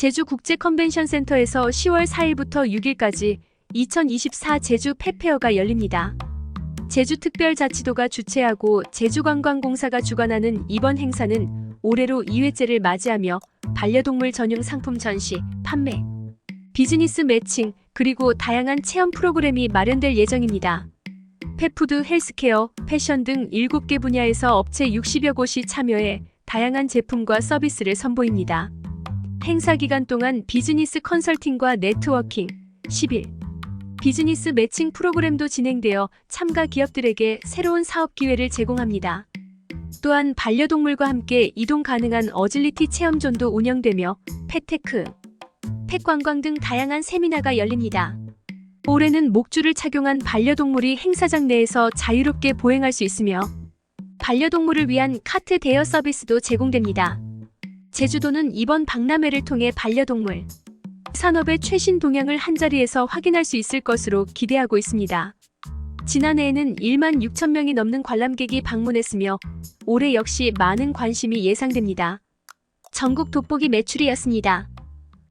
제주 국제 컨벤션 센터에서 10월 4일부터 6일까지 2024 제주 펫페어가 열립니다. 제주특별자치도가 주최하고 제주관광공사가 주관하는 이번 행사는 올해로 2회째를 맞이하며 반려동물 전용 상품 전시, 판매, 비즈니스 매칭, 그리고 다양한 체험 프로그램이 마련될 예정입니다. 펫푸드, 헬스케어, 패션 등 7개 분야에서 업체 60여 곳이 참여해 다양한 제품과 서비스를 선보입니다. 행사 기간 동안 비즈니스 컨설팅과 네트워킹, 10일, 비즈니스 매칭 프로그램도 진행되어 참가 기업들에게 새로운 사업 기회를 제공합니다. 또한 반려동물과 함께 이동 가능한 어질리티 체험존도 운영되며 펫테크, 펫관광 등 다양한 세미나가 열립니다. 올해는 목줄을 착용한 반려동물이 행사장 내에서 자유롭게 보행할 수 있으며 반려동물을 위한 카트 대여 서비스도 제공됩니다. 제주도는 이번 박람회를 통해 반려동물 산업의 최신 동향을 한자리에서 확인할 수 있을 것으로 기대하고 있습니다. 지난해에는 1만 6천 명이 넘는 관람객이 방문했으며 올해 역시 많은 관심이 예상됩니다. 전국 돋보기 매출이었습니다.